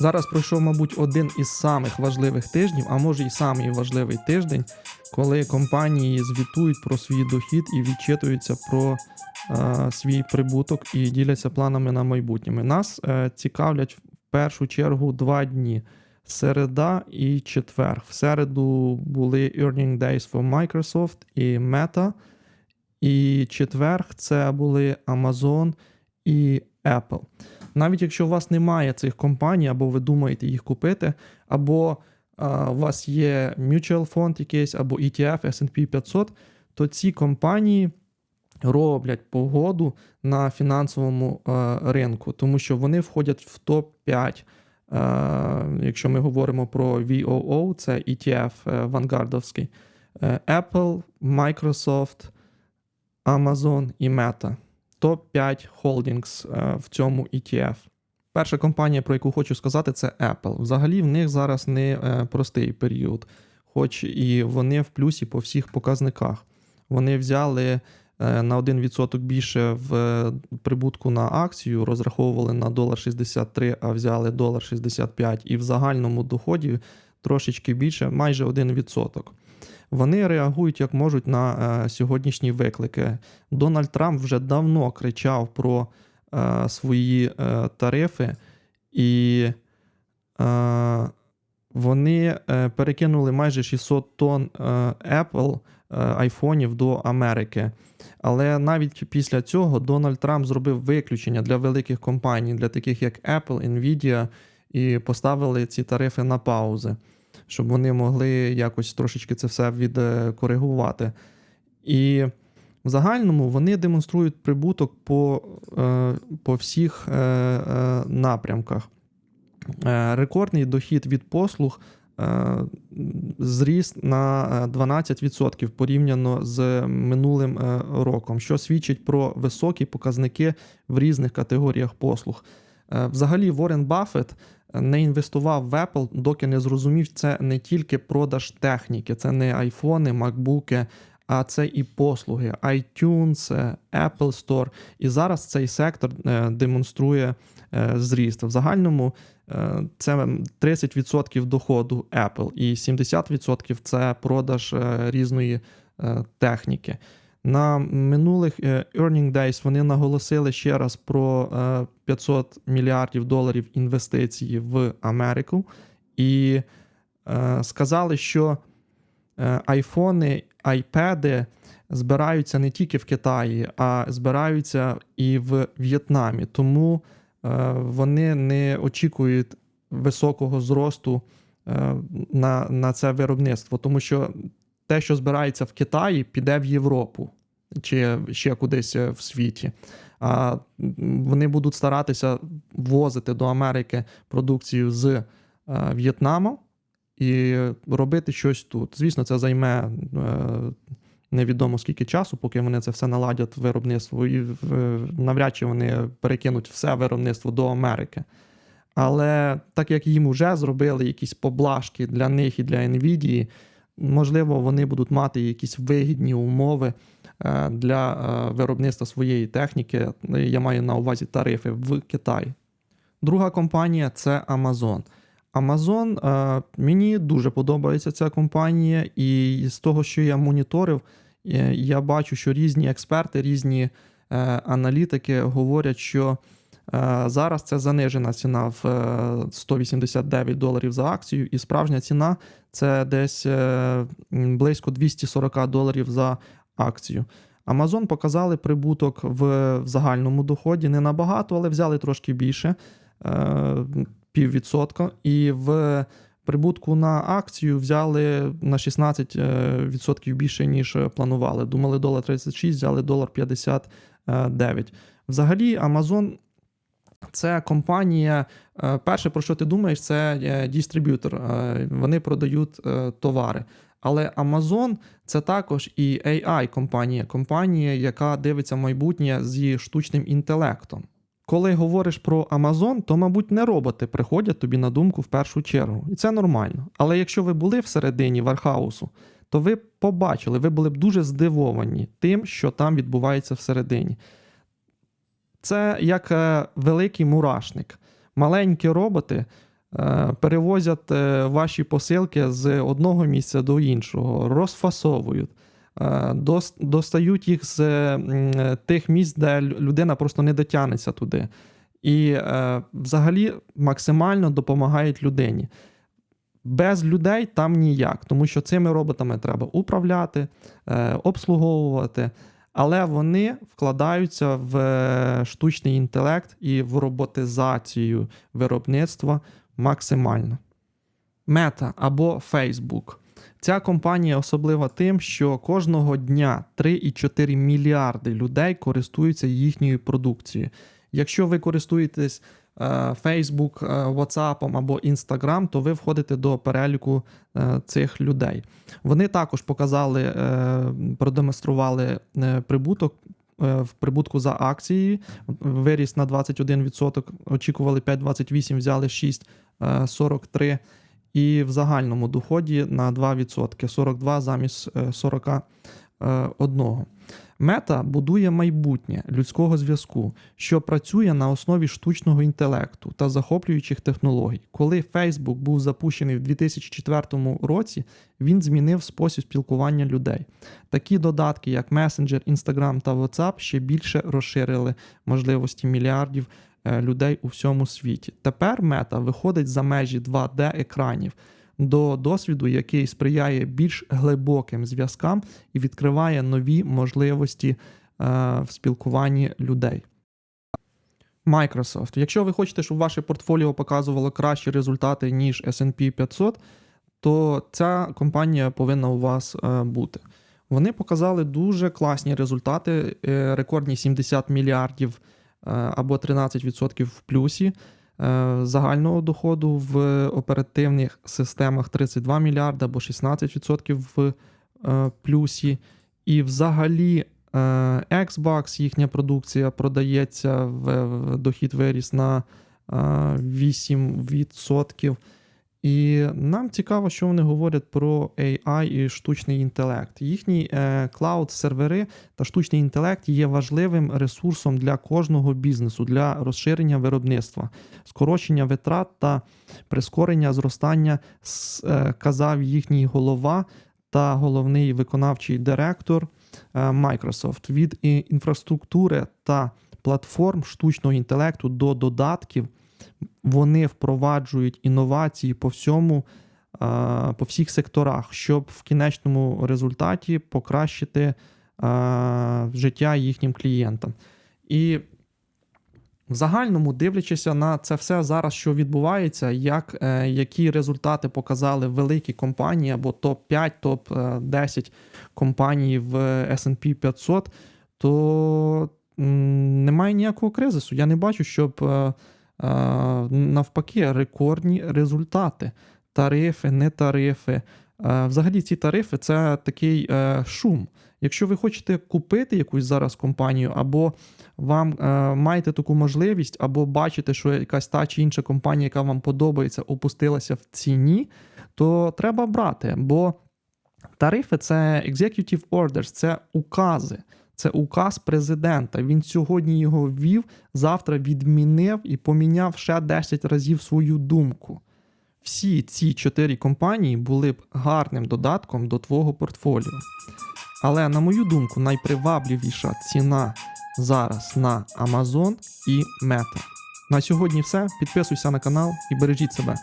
Зараз пройшов, мабуть, один із самих важливих тижнів, а може і самий важливий тиждень, коли компанії звітують про свій дохід і відчитуються про е, свій прибуток і діляться планами на майбутнє. Нас е, цікавлять в першу чергу два дні: середа і четвер. В середу були earning days for Microsoft і Meta. І четверг це були Amazon і Apple. Навіть якщо у вас немає цих компаній, або ви думаєте їх купити, або а, у вас є mutual фонд якийсь, або ETF S&P 500, то ці компанії роблять погоду на фінансовому е, ринку, тому що вони входять в топ-5. Е, якщо ми говоримо про VOO, це ETF е, вангардовський, е, Apple, Microsoft, Amazon і Meta. Топ-5 Holdings е, в цьому ETF. Перша компанія, про яку хочу сказати, це Apple. Взагалі в них зараз не е, простий період, хоч і вони в плюсі по всіх показниках. Вони взяли е, на 1% більше в прибутку на акцію, розраховували на 1,63, а взяли 1,65 і в загальному доході трошечки більше, майже 1%. Вони реагують як можуть на е, сьогоднішні виклики. Дональд Трамп вже давно кричав про е, свої е, тарифи, і вони перекинули майже 600 тонн Apple айфонів до Америки. Але навіть після цього Дональд Трамп зробив виключення для великих компаній, для таких як Apple, Nvidia, і поставили ці тарифи на паузи щоб вони могли якось трошечки це все відкоригувати. І в загальному вони демонструють прибуток по, е, по всіх е, е, напрямках. Рекордний дохід від послуг зріс на е, 12% порівняно з минулим роком, що свідчить про високі показники в різних категоріях послуг. Взагалі, Ворен Баффет не інвестував в Apple, доки не зрозумів, це не тільки продаж техніки, це не айфони, макбуки, а це і послуги, iTunes, е, Apple Store. І зараз цей сектор е, демонструє е, зріст. В загальному це 30% доходу Apple і 70% це продаж різної техніки. На минулих е, earning days вони наголосили ще раз про е, 500 мільярдів доларів інвестицій в Америку і е, сказали, що е, айфони, айпеди збираються не тільки в Китаї, а збираються і в В'єтнамі. Тому е, вони не очікують високого зросту е, на, на це виробництво, тому що те, що збирається в Китаї, піде в Європу чи ще кудись е, в світі. А вони будуть старатися ввозити до Америки продукцію з е, В'єтнаму і робити щось тут. Звісно, це займе е, невідомо скільки часу, поки вони це все наладять виробництво, і навряд чи вони перекинуть все виробництво до Америки. Але так як їм вже зробили якісь поблажки для них і для NVIDIA, можливо, вони будуть мати якісь вигідні умови е, для е, виробництва своєї техніки. Я маю на увазі тарифи в Китаї. Друга компанія це Amazon. Amazon е, мені дуже подобається ця компанія, і з того, що я моніторив, я бачу, що різні експерти, різні аналітики говорять, що зараз це занижена ціна в е, 189 доларів за акцію, і справжня ціна це десь е, близько 240 доларів за акцію. Amazon показали прибуток в, в загальному доході не набагато, але взяли трошки більше е, піввідсотка. І в прибутку на акцію взяли на 16% більше, ніж планували. Думали долар 36, взяли долар 59. Взагалі, Amazon це компанія. е, Перше, про що ти думаєш, це е, дистриб'ютор. Е, Вони продають товари. Але Amazon це також і AI компанія, компанія, яка дивиться майбутнє зі штучним інтелектом. Коли говориш про Amazon, то, мабуть, не роботи приходять тобі на думку в першу чергу. І це нормально. Але якщо ви були всередині вархаусу, то ви побачили, ви були б дуже здивовані тим, що там відбувається всередині. Це як е, великий мурашник. Маленькі роботи е, перевозять е, ваші посилки з одного місця до іншого, розфасовують. Достають їх з тих місць, де людина просто не дотягнеться туди. І взагалі максимально допомагають людині. Без людей там ніяк, тому що цими роботами треба управляти, обслуговувати, але вони вкладаються в е, штучний інтелект і в роботизацію виробництва максимально. Мета або Facebook. Ця компанія особлива тим, що кожного дня 3,4 мільярди людей користуються їхньою продукцією. Якщо ви користуєтесь Е, Facebook, е, WhatsApp або Instagram, то ви входите до переліку е, цих людей. Вони також показали, продемонстрували прибуток. В прибутку за акції виріс на 21%, очікували 5,28, взяли 6,43 і в загальному доході на 2%, 42 замість 40 Е, одного. Мета будує майбутнє людського зв'язку, що працює на основі штучного інтелекту та захоплюючих технологій. Коли Facebook був запущений в 2004 році, він змінив спосіб спілкування людей. Такі додатки, як Messenger, Instagram та WhatsApp, ще більше розширили можливості мільярдів е, людей у всьому світі. Тепер мета виходить за межі 2D-екранів до досвіду, який сприяє більш глибоким зв'язкам і відкриває нові можливості е, в спілкуванні людей. Microsoft. Якщо ви хочете, щоб ваше портфоліо показувало кращі результати, ніж SP 500, то ця компанія повинна у вас е, бути. Вони показали дуже класні результати, е, рекордні 70 мільярдів або 13% в плюсі. Е, Загального доходу в оперативних системах 32 мільярди або 16% в е, плюсі. І взагалі е, Xbox, їхня продукція продається, в, дохід виріс на е, 8%. І нам цікаво, що вони говорять про AI і штучний інтелект. Їхні е, клауд-сервери та штучний інтелект є важливим ресурсом для кожного бізнесу для розширення виробництва, скорочення витрат та прискорення зростання, с- е, їхній голова та головний виконавчий директор е, Microsoft. Від інфраструктури та платформ штучного інтелекту до додатків вони впроваджують інновації по всьому, по всіх секторах, щоб в кінечному результаті покращити життя їхнім клієнтам. І в загальному, дивлячися на це все зараз, що відбувається, як, е, які результати показали великі компанії або топ-5, топ-10 компаній в SP 500, то м, немає ніякого кризису. Я не бачу, щоб е, навпаки рекордні результати. Тарифи, не тарифи. Взагалі, ці тарифи це такий е, шум. Якщо ви хочете купити якусь зараз компанію, або вам е, маєте таку можливість, або бачите, що якась та чи інша компанія, яка вам подобається, опустилася в ціні, то треба брати. Бо тарифи це executive orders, це укази. Це указ президента. Він сьогодні його ввів, завтра відмінив і поміняв ще 10 разів свою думку. Всі ці чотири компанії були б гарним додатком до твого портфоліо. Але, на мою думку, найпривабливіша ціна зараз на Amazon і Meta. На сьогодні все. Підписуйся на канал і бережіть себе.